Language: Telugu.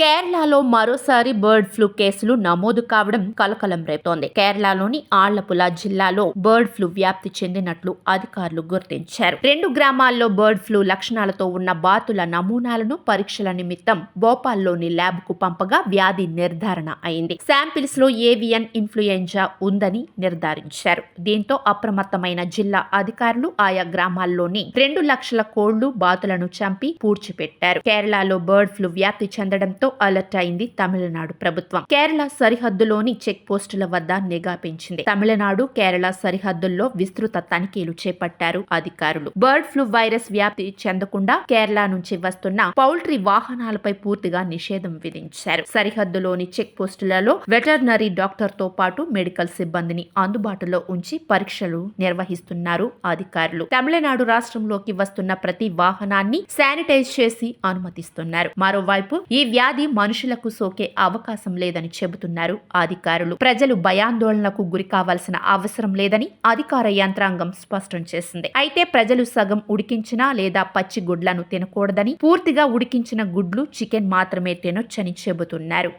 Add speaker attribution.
Speaker 1: కేరళలో మరోసారి బర్డ్ ఫ్లూ కేసులు నమోదు కావడం కలకలం రేపుతోంది. కేరళలోని ఆళ్ళపుల జిల్లాలో బర్డ్ ఫ్లూ వ్యాప్తి చెందినట్లు అధికారులు గుర్తించారు. రెండు గ్రామాల్లో బర్డ్ ఫ్లూ లక్షణాలతో ఉన్న బాతుల నమూనాలను పరీక్షల నిమిత్తం భోపాల్లోని ల్యాబ్కు పంపగా వ్యాధి నిర్ధారణ అయింది. శాంపిల్స్లో ఏవియన్ ఇన్ఫ్లుయెంజా ఉందని నిర్ధారించారు. దీంతో అప్రమత్తమైన జిల్లా అధికారులు ఆయా గ్రామాల్లోని రెండు లక్షల కోళ్ళు బాతులను చంపి పూడ్చిపెట్టారు. కేరళలో బర్డ్ ఫ్లూ వ్యాప్తి చెందడంతో అలర్ట్ అయింది తమిళనాడు ప్రభుత్వం. కేరళ సరిహద్దులోని చెక్ పోస్టుల వద్ద నిఘా పెంచింది. తమిళనాడు కేరళ సరిహద్దుల్లో విస్తృత తనిఖీలు చేపట్టారు అధికారులు. బర్డ్ ఫ్లూ వైరస్ వ్యాప్తి చెందకుండా కేరళ నుంచి వస్తున్న పౌల్ట్రీ వాహనాలపై పూర్తిగా నిషేధం విధించారు. సరిహద్దులోని చెక్ పోస్టులలో వెటర్నరీ డాక్టర్తో పాటు మెడికల్ సిబ్బందిని అందుబాటులో ఉంచి పరీక్షలు నిర్వహిస్తున్నారు అధికారులు. తమిళనాడు రాష్ట్రంలోకి వస్తున్న ప్రతి వాహనాన్ని శానిటైజ్ చేసి అనుమతిస్తున్నారు. మరోవైపు ఈ వ్యాధి మనుషులకు సోకే అవకాశం లేదని చెబుతున్నారు అధికారులు. ప్రజలు భయాందోళనకు గురి కావాల్సిన అవసరం లేదని అధికార యంత్రాంగం స్పష్టం చేసింది. అయితే ప్రజలు సగం ఉడికించిన లేదా పచ్చి గుడ్లను తినకూడదని పూర్తిగా ఉడికించిన గుడ్లు చికెన్ మాత్రమే తినొచ్చని చెబుతున్నారు.